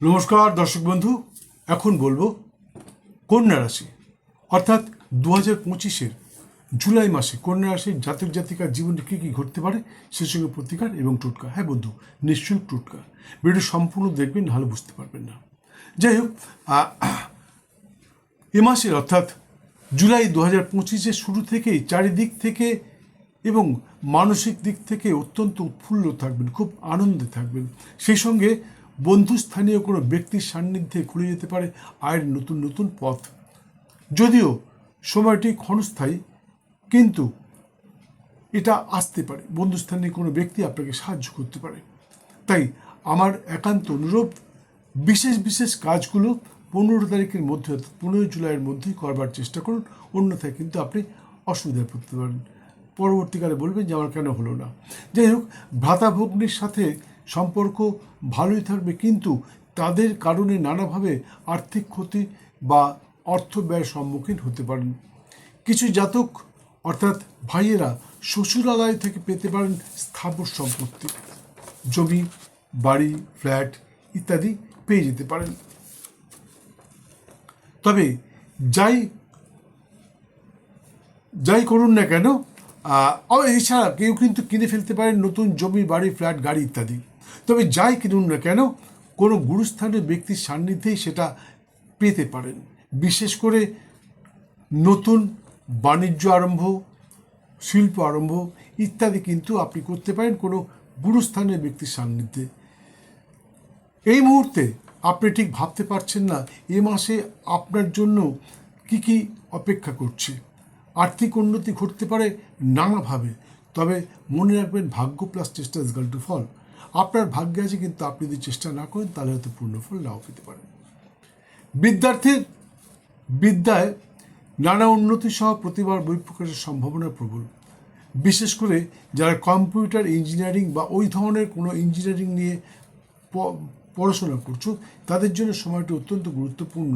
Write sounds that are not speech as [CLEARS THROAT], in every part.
নমস্কার, দর্শক বন্ধু। এখন বলব, কন্যা রাশি, অর্থাৎ দু হাজার পঁচিশের জুলাই মাসে কন্যা রাশির জাতক জাতিকার জীবনে কী কী ঘটতে পারে সে সঙ্গে প্রতিকার এবং টুটকা। হ্যাঁ বন্ধু, নিশ্চয়ই টোটকা। ভিডিও সম্পূর্ণ দেখবেন নাহলে বুঝতে পারবেন না। যাই হোক এ মাসের অর্থাৎ জুলাই দু হাজার পঁচিশের শুরু থেকেই চারিদিক থেকে এবং মানসিক দিক থেকে অত্যন্ত উৎফুল্ল থাকবেন, খুব আনন্দে থাকবেন। সেই সঙ্গে বন্ধুস্থানীয় কোনো ব্যক্তির সান্নিধ্যে খুলে যেতে পারে আয়ের নতুন নতুন পথ। যদিও সময়টি ক্ষণস্থায়ী, কিন্তু এটা আসতে পারে। বন্ধুস্থানীয় কোনো ব্যক্তি আপনাকে সাহায্য করতে পারে। তাই আমার একান্ত অনুরোধ, বিশেষ বিশেষ কাজগুলো পনেরো তারিখের মধ্যে অর্থাৎ পনেরোই জুলাইয়ের মধ্যেই করবার চেষ্টা করুন। অন্যথায় কিন্তু আপনি অসুবিধায় পড়তে পারেন পরবর্তীকালে বলবেন যে, আমার কেন হলো না? যাই হোক, ভ্রাতা ভগ্নির সাথে সম্পর্ক ভালোই থাকবে, কিন্তু তাদের কারণে নানাভাবে আর্থিক ক্ষতি বা অর্থ ব্যয়ের সম্মুখীন হতে পারেন। কিছু জাতক, অর্থাৎ ভাইয়েরা শ্বশুরালয় থেকে পেতে পারেন স্থাবর সম্পত্তি, জমি, বাড়ি, ফ্ল্যাট ইত্যাদি পেয়ে যেতে পারেন। তবে যাই যাই করুন না কেন এছাড়া কেউ কিন্তু কিনে ফেলতে পারেন নতুন জমি, বাড়ি, ফ্ল্যাট, গাড়ি ইত্যাদি। তবে যাই কিনুন না কেন, কোনো গুরুস্থানীয় ব্যক্তির সান্নিধ্যেই সেটা পেতে পারেন। বিশেষ করে নতুন বাণিজ্য আরম্ভ, শিল্প আরম্ভ ইত্যাদি কিন্তু আপনি করতে পারেন কোনো গুরুস্থানীয় ব্যক্তির সান্নিধ্যে। এই মুহূর্তে আপনি ঠিক ভাবতে পারছেন না, এ মাসে আপনার জন্য কি কি অপেক্ষা করছে। আর্থিক উন্নতি ঘটতে পারে নানাভাবে, তবে মনে রাখবেন ভাগ্য প্লাস চেষ্টা ইজ গাল টু ফল। আপনার ভাগ্যে আছে, কিন্তু আপনি যদি চেষ্টা না করেন, তাহলে হয়তো পূর্ণ ফল নাও পেতে পারেন। বিদ্যার্থীর বিদ্যায় নানা উন্নতি সহ প্রতিবার বই প্রকাশের সম্ভাবনা প্রবল। বিশেষ করে যারা কম্পিউটার ইঞ্জিনিয়ারিং বা ওই ধরনের কোনো ইঞ্জিনিয়ারিং নিয়ে পড়াশোনা করছ, তাদের জন্য সময়টি অত্যন্ত গুরুত্বপূর্ণ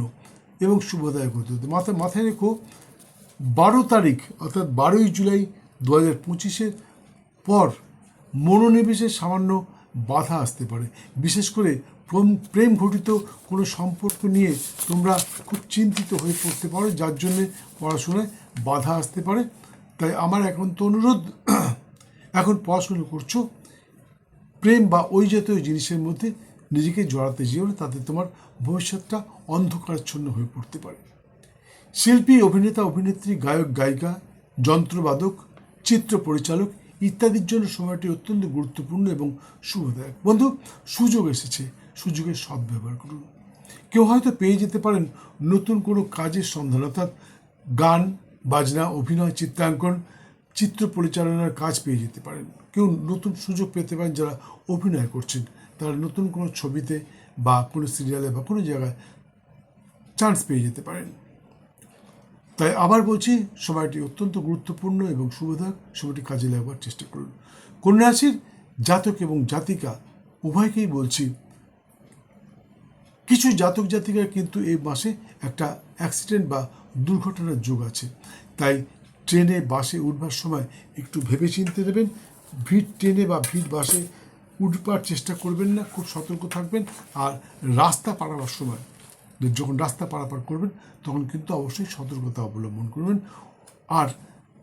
এবং শুভদায়ক হতে হতে। মাথায় মাথায় রেখো, বারো তারিখ, অর্থাৎ বারোই জুলাই দু হাজার পঁচিশের পর মনোনিবেশের সামান্য বাধা আসতে পারে। বিশেষ করে প্রেম- ঘটিত কোনো সম্পর্ক নিয়ে তোমরা খুব চিন্তিত হয়ে পড়তে পারো, যার জন্যে পড়াশোনায় বাধা আসতে পারে। তাই আমার এখন তো অনুরোধ, এখন পড়াশুনো করছ, প্রেম বা ওই জাতীয় জিনিসের মধ্যে নিজেকে জড়াতে যেও না, তাতে তোমার ভবিষ্যৎটা অন্ধকারাচ্ছন্ন হয়ে পড়তে পারে। শিল্পী, অভিনেতা, অভিনেত্রী, গায়ক, গায়িকা, যন্ত্রবাদক, চিত্র পরিচালক ইত্যাদির জন্য সময়টি অত্যন্ত গুরুত্বপূর্ণ এবং শুভদায়ক। বন্ধু, সুযোগ এসেছে। সুযোগের সদ্ব্যবহার করুন। কেউ হয়তো পেয়ে যেতে পারেন নতুন কোনো কাজের সন্ধান, অর্থাৎ গান, বাজনা, অভিনয়, চিত্রাঙ্কন, চিত্র পরিচালনার কাজ পেয়ে যেতে পারেন। কেউ নতুন সুযোগ পেতে পারেন যারা অভিনয় করছেন। তারা নতুন কোনো ছবিতে বা কোনো সিরিয়ালে বা কোনো জায়গায় চান্স পেয়ে যেতে পারেন। তাই আবার বলছি, সময়টি অত্যন্ত গুরুত্বপূর্ণ এবং শুভদায়ক সময়টি কাজে লাগবার চেষ্টা করুন। কন্যা রাশির জাতক এবং জাতিকা, উভয়কেই বলছি, কিছু জাতক জাতিকার কিন্তু এই মাসে একটা অ্যাক্সিডেন্ট বা দুর্ঘটনার যোগ আছে। তাই ট্রেনে, বাসে উঠবার সময় একটু ভেবে চিনতে দেবেন। ভিড় ট্রেনে বা ভিড় বাসে উঠবার চেষ্টা করবেন না, খুব সতর্ক থাকবেন। আর রাস্তা পারাবার সময় যখন রাস্তা পারাপার করবেন, তখন কিন্তু অবশ্যই সতর্কতা অবলম্বন করবেন। আর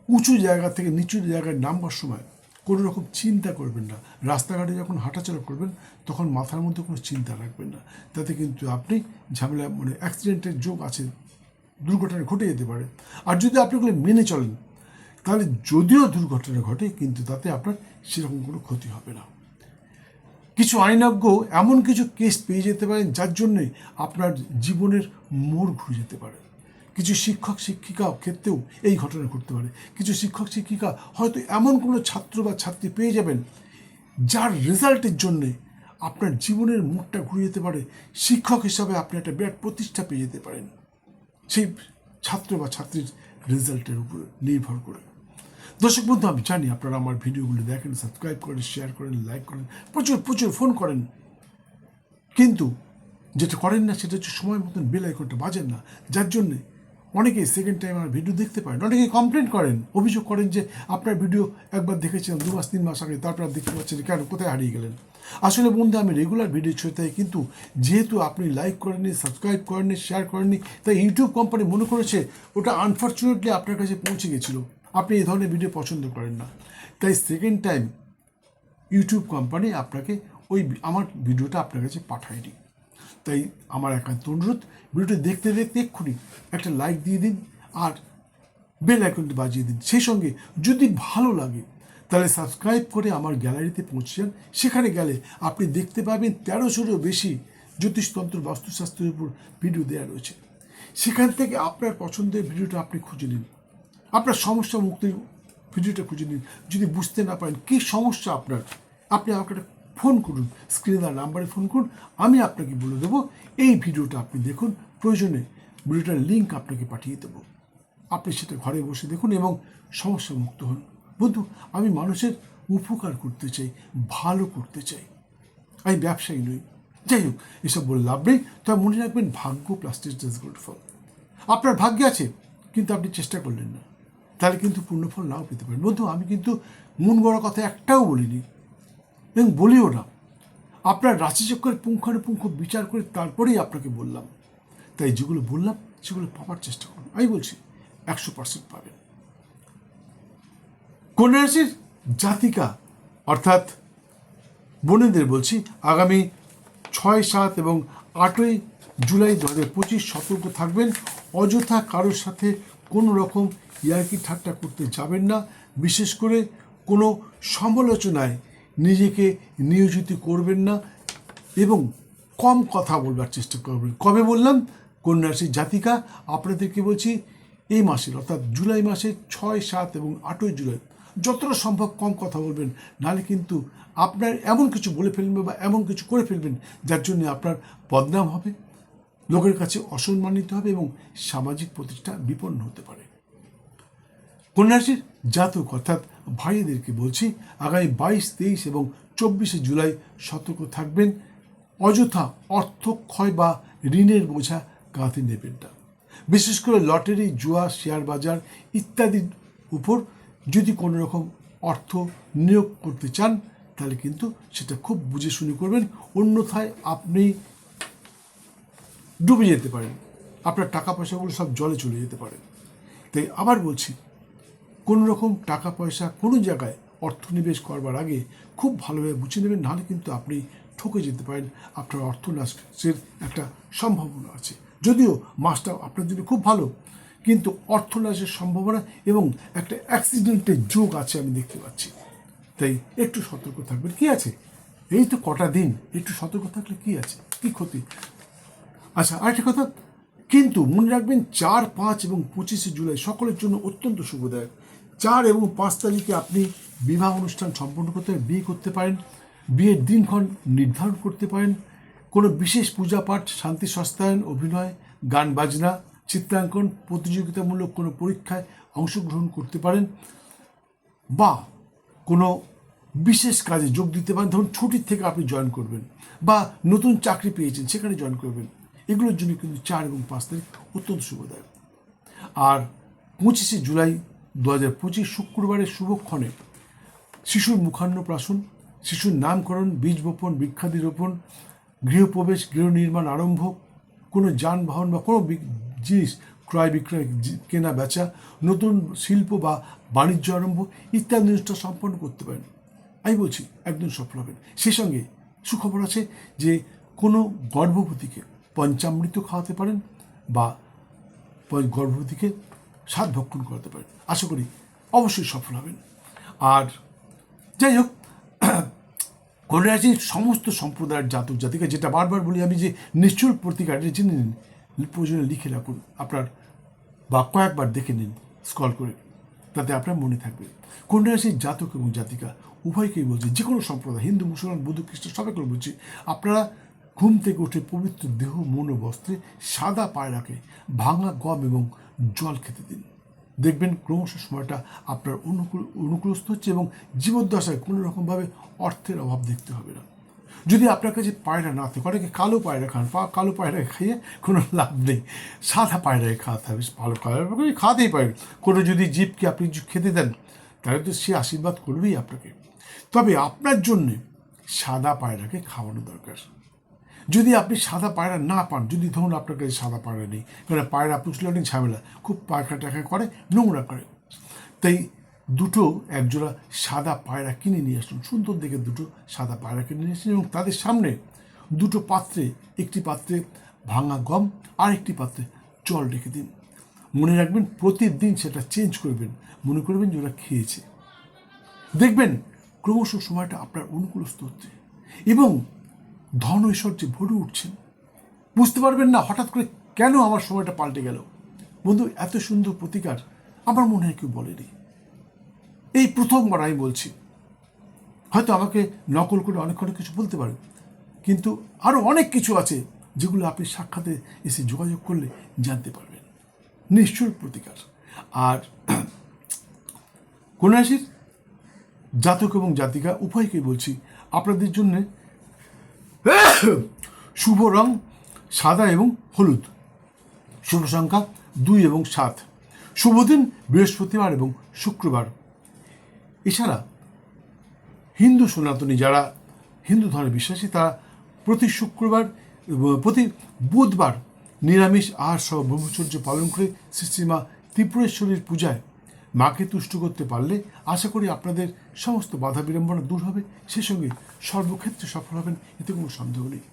উঁচু জায়গা থেকে নিচু জায়গায় নামবার সময় কোনো রকম চিন্তা করবেন না। রাস্তাঘাটে যখন হাঁটাচলা করবেন, তখন মাথার মধ্যে কোনো চিন্তা রাখবেন না। তাতে কিন্তু আপনি ঝামেলা মানে অ্যাক্সিডেন্টের যোগ আছে, দুর্ঘটনা ঘটে যেতে পারে। আর যদি আপনি ওগুলো মেনে চলেন, তাহলে যদিও দুর্ঘটনা ঘটে, কিন্তু তাতে আপনার সেরকম কোনো ক্ষতি হবে না। কিছু আইনজ্ঞ এমন কিছু কেস পেয়ে যেতে পারেন যার জন্যে আপনার জীবনের মোড় ঘুরে যেতে পারে। কিছু শিক্ষক, শিক্ষিকা ক্ষেত্রেও এই ঘটনা ঘটতে পারে। কিছু শিক্ষক, শিক্ষিকা হয়তো এমন কোনো ছাত্র বা ছাত্রী পেয়ে যাবেন যার রেজাল্টের জন্যে আপনার জীবনের মুখটা ঘুরে যেতে পারে। শিক্ষক হিসাবে আপনি একটা বিরাট প্রতিষ্ঠা পেয়ে যেতে পারেন। সেই ছাত্র বা ছাত্রীর রেজাল্টের উপরে নির্ভর করে। দর্শক বন্ধু, আমি জানি আপনারা আমার ভিডিওগুলো দেখেন সাবস্ক্রাইব করেন শেয়ার করেন লাইক করেন, প্রচুর প্রচুর ফোন করেন। কিন্তু যেটা করেন না, সেটা হচ্ছে সময় মতন বেল আইকনটা বাজেন না। যার জন্যে অনেকেই সেকেন্ড টাইম আমার ভিডিও দেখতে পারেন, অনেকেই কমপ্লেন করেন, অভিযোগ করেন যে আপনার ভিডিও একবার দেখেছিলাম, দু মাস, তিন মাস আগে, তারপর আর দেখতে পাচ্ছেন কেন, কোথায় হারিয়ে গেলেন? আসলে বন্ধু, আমি রেগুলার ভিডিও ছেড়ে থাকি, কিন্তু যেহেতু আপনি লাইক করেননি সাবস্ক্রাইব করেননি শেয়ার করেননি, তাই ইউটিউব কোম্পানি মনে করেছে, ওটা আনফর্চুনেটলি আপনার কাছে পৌঁছে গেছিল। আপনি এই ধরনের ভিডিও পছন্দ করেন না। তাই সেকেন্ড টাইম ইউটিউব কোম্পানি আপনাকে ওই আমার ভিডিওটা আপনার কাছে পাঠায়নি তাই আমার একান্ত অনুরোধ, ভিডিওটি দেখতে দেখতে এক্ষুনি একটা লাইক দিয়ে দিন আর বেল আইকনটি বাজিয়ে দিন। সেই সঙ্গে যদি ভালো লাগে, তাহলে সাবস্ক্রাইব করে আমার গ্যালারিতে পৌঁছে যান। সেখানে গেলে আপনি দেখতে পাবেন তেরোশোরও বেশি জ্যোতিষতন্ত্র বাস্তুশাস্ত্রের উপর ভিডিও দেওয়া রয়েছে। সেখান থেকে আপনার পছন্দের ভিডিওটা আপনি খুঁজে নিন। আপনার সমস্যা মুক্তির ভিডিওটা খুঁজে নিন। যদি বুঝতে না পারেন কী সমস্যা আপনার, আপনি আমাকে একটা ফোন করুন, স্ক্রিনে দেওয়ার নাম্বারে ফোন করুন, আমি আপনাকে বলে দেবো, এই ভিডিওটা আপনি দেখুন, প্রয়োজনে ভিডিওটার লিঙ্ক আপনাকে পাঠিয়ে দেবো। আপনি সেটা ঘরে বসে দেখুন এবং সমস্যা মুক্ত হন। বন্ধু, আমি মানুষের উপকার করতে চাই, ভালো করতে চাই। আমি ব্যবসায়ী নই। যাই হোক, এসব বলে লাভ নেই। তবে মনে রাখবেন, ভাগ্য প্লাস্টিক ডাজ গুড ফল আপনার ভাগ্যে আছে, কিন্তু আপনি চেষ্টা করলেন না। তাহলে কিন্তু পূর্ণফল নাও পেতে পারেন বন্ধু, আমি কিন্তু মন গড়া কথা একটাও বলিনি। এবং বলিও না। আপনার রাশিচক্রের পুঙ্খানুপুঙ্খ বিচার করে তারপরেই আপনাকে বললাম। তাই যেগুলো বললাম, সেগুলো পাওয়ার চেষ্টা করুন। আমি বলছি, একশো পার্সেন্ট পাবেন। কন্যা রাশির জাতিকা, অর্থাৎ বোনেদের বলছি, আগামী ছয়, সাত এবং আটই জুলাই দু হাজার পঁচিশ সতর্ক থাকবেন। অযথা কারোর সাথে কোনো রকম ইয়ার্কি ঠাট্টা করতে যাবেন না, বিশেষ করে কোনো সমালোচনায় নিজেকে নিয়োজিত করবেন না এবং কম কথা বলবার চেষ্টা করবেন। কবে বললাম? কন্যা রাশির জাতিকা, আপনাদেরকে বলছি এই মাসের, অর্থাৎ জুলাই মাসের ছয়, সাত এবং আটই জুলাই। যতটা সম্ভব কম কথা বলবেন, নাহলে কিন্তু আপনার এমন কিছু বলে ফেলবেন বা এমন কিছু করে ফেলবেন, যার জন্য আপনার বদনাম হবে। লোকের কাছে অসম্মানিত হবে এবং সামাজিক প্রতিষ্ঠা বিপন্ন হতে পারে। কন্যারাশির জাতক, অর্থাৎ ভাইদেরকে বলছি, আগামী বাইশ, তেইশ এবং চব্বিশে জুলাই সতর্ক থাকবেন। অযথা অর্থ ক্ষয় বা ঋণের বোঝা কাঁধে নেবেন না। বিশেষ করে লটারি, জুয়া, শেয়ার বাজার ইত্যাদির উপর যদি কোনো রকম অর্থ নিয়োগ করতে চান, তাহলে কিন্তু সেটা খুব বুঝে শুনে করবেন। অন্যথায় আপনি ডুবে যেতে পারেন। আপনার টাকা পয়সাগুলো সব জলে চলে যেতে পারে। তাই আবার বলছি, কোনো রকম টাকা পয়সা কোনো জায়গায় অর্থনিবেশ করবার আগে খুব ভালোভাবে বুঝে নেবেন, নাহলে কিন্তু আপনি ঠকে যেতে পারেন। আপনার অর্থ নাশের একটা সম্ভাবনা আছে। যদিও মাসটা আপনার জন্য খুব ভালো, কিন্তু অর্থ নাশের সম্ভাবনা এবং একটা অ্যাক্সিডেন্টের যোগ আছে আমি দেখতে পাচ্ছি। তাই একটু সতর্ক থাকবেন। কি আছে? এই তো কটা দিন, একটু সতর্ক থাকলে কি আছে? কি ক্ষতি? আচ্ছা আরেকটা কথা। কিন্তু মনে রাখবেন, চার, পাঁচ এবং পঁচিশে জুলাই সকলের জন্য অত্যন্ত শুভদায়ক। চার এবং পাঁচ তারিখে আপনি বিবাহ অনুষ্ঠান সম্পন্ন করতে বিয়ে করতে পারেন, বিয়ের দিনক্ষণ নির্ধারণ করতে পারেন। কোনো বিশেষ পূজা পাঠ, শান্তি, সস্তায়ন, অভিনয়, গান, বাজনা, চিত্রাঙ্কন, প্রতিযোগিতামূলক কোনো পরীক্ষায় অংশগ্রহণ করতে পারেন বা কোনো বিশেষ কাজে যোগ দিতে পারেন। ধরুন, ছুটির থেকে আপনি জয়েন করবেন বা নতুন চাকরি পেয়েছেন, সেখানে জয়েন করবেন। এগুলোর জন্য কিন্তু চার এবং পাঁচ তারিখ অত্যন্ত শুভদায়ক। আর পঁচিশে জুলাই দু হাজার পঁচিশ শুক্রবারের শুভক্ষণে শিশুর মুখান্নপ্রাশন, শিশুর নামকরণ বীজ বপন বৃক্ষাদি রোপণ গৃহপ্রবেশ গৃহ নির্মাণ আরম্ভ, কোনো যানবাহন বা কোনো জিনিস ক্রয় বিক্রয় কেনা বেচা, নতুন শিল্প বা বাণিজ্য আরম্ভ ইত্যাদি জিনিসটা সম্পন্ন করতে পারেন। আমি বলছি, একদম সফল হবেন। সেই সঙ্গে সুখবর আছে যে কোনো গর্ভবতীকে পঞ্চামৃত খাওয়াতে পারেন বা গর্ভবতীকে স্বাদ ভক্ষণ করাতে পারেন। আশা করি অবশ্যই সফল হবেন। আর যাই হোক কন্যারাশির সমস্ত সম্প্রদায়ের জাতক জাতিকা যেটা বারবার বলি আমি যে নিশ্চল প্রতিকারটা জেনে নিন, প্রয়োজনে লিখে রাখুন। আপনার বা কয়েকবার দেখে নিন স্কল করে। তাতে আপনার মনে থাকবে। কন্যারাশির জাতক এবং জাতিকা, উভয়কেই বলছি যে কোনো সম্প্রদায়, হিন্দু, মুসলমান, বৌদ্ধ খ্রিস্ট সবাইকে বলছি, আপনারা ঘুম থেকে উঠে পবিত্র দেহ, মন বস্ত্রে সাদা পায়রাকে ভাঙা গম এবং জল খেতে দিন। দেখবেন ক্রমশ সময়টা আপনার অনুকূল, অনুকূলস্থ হচ্ছে এবং জীবদ্দশায় কোনো রকমভাবে অর্থের অভাব দেখতে হবে না। যদি আপনার কাছে পায়রা না থাকে, অনেকে কালো পায়রা খান কালো পায়রা খাইয়ে কোনো লাভ নেই। সাদা পায়রায় খাওয়াতে হবে, ভালো পায়রা খাওয়াতেই পারেন কোনো যদি জীবকে আপনি খেতে দেন, তাহলে তো সে আশীর্বাদ করবেই আপনাকে। তবে আপনার জন্যে সাদা পায়রাকে খাওয়ানো দরকার। যদি আপনি সাদা পায়রা না পান, যদি ধরুন আপনার কাছে সাদা পায়রা নেই কারণ পায়রা পুষলে অনেক ঝামেলা, খুব পায়খা টাকা করে, নোংরা করে। তাই দুটো একজোড়া সাদা পায়রা কিনে নিয়ে আসুন, সুন্দর দেখে দুটো সাদা পায়রা কিনে নিয়ে আসুন এবং তাদের সামনে দুটো পাত্রে, একটি পাত্রে ভাঙা গম আর একটি পাত্রে জল রেখে দিন। মনে রাখবেন প্রতিদিন সেটা চেঞ্জ করবেন, মনে করবেন যে ওরা খেয়েছে। দেখবেন ক্রমশ সময়টা আপনার অনুকূলস্থ হচ্ছে এবং ধন ঐশ্বর্যে ভরে উঠছেন। বুঝতে পারবেন না হঠাৎ করে কেন আমার সময়টা পাল্টে গেল। বন্ধু, এত সুন্দর প্রতিকার আমার মনে হয় কেউ বলেনি। এই প্রথমবার আমি বলছি। হয়তো আমাকে নকল করে অনেক অনেক কিছু বলতে পারে। কিন্তু আরও অনেক কিছু আছে যেগুলো আপনি সাক্ষাতে এসে যোগাযোগ করলে জানতে পারবেন। নিশ্চয় প্রতিকার। আর [CLEARS THROAT] কোন রাশির জাতক এবং জাতিকা, উভয়কেই বলছি, আপনাদের জন্য [COUGHS] শুভ রং সাদা এবং হলুদ। শুভ সংখ্যা দুই এবং সাত। শুভ দিন বৃহস্পতিবার এবং শুক্রবার। এছাড়া হিন্দু সনাতনী যারা হিন্দু ধর্মে বিশ্বাসী, তারা প্রতি শুক্রবার প্রতি বুধবার নিরামিষ আহার সহ ব্রহ্মচর্য পালন করে শ্রীশ্রীমা ত্রিপুরেশ্বরীর পূজায় মাকে তুষ্ট করতে পারলে আশা করি আপনাদের সমস্ত বাধা বিড়ম্বনা দূর হবে। সে সঙ্গে সর্বক্ষেত্রে সফল হবেন, এতে কোনো সন্দেহ নেই।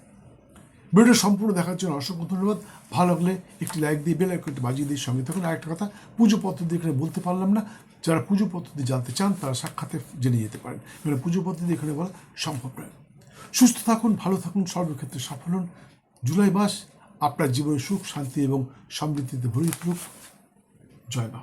ভিডিও সম্পূর্ণ দেখার জন্য অসংখ্য ধন্যবাদ। ভালো লাগলে একটি লাইক দিয়ে, বেল আইকনটি বাজিয়ে দিয়ে সঙ্গে থাকুন। আরেকটা কথা, পুজো পদ্ধতি এখানে বলতে পারলাম না। যারা পুজো পদ্ধতি জানতে চান, তারা সাক্ষাতে জেনে যেতে পারেন। মানে পুজো পদ্ধতি এখানে বলা সম্ভব নয়। সুস্থ থাকুন, ভালো থাকুন, সর্বক্ষেত্রে সফল হন। জুলাই মাস, আপনার জীবনে সুখ, শান্তি এবং সমৃদ্ধিতে ভরে উঠুক জয় মা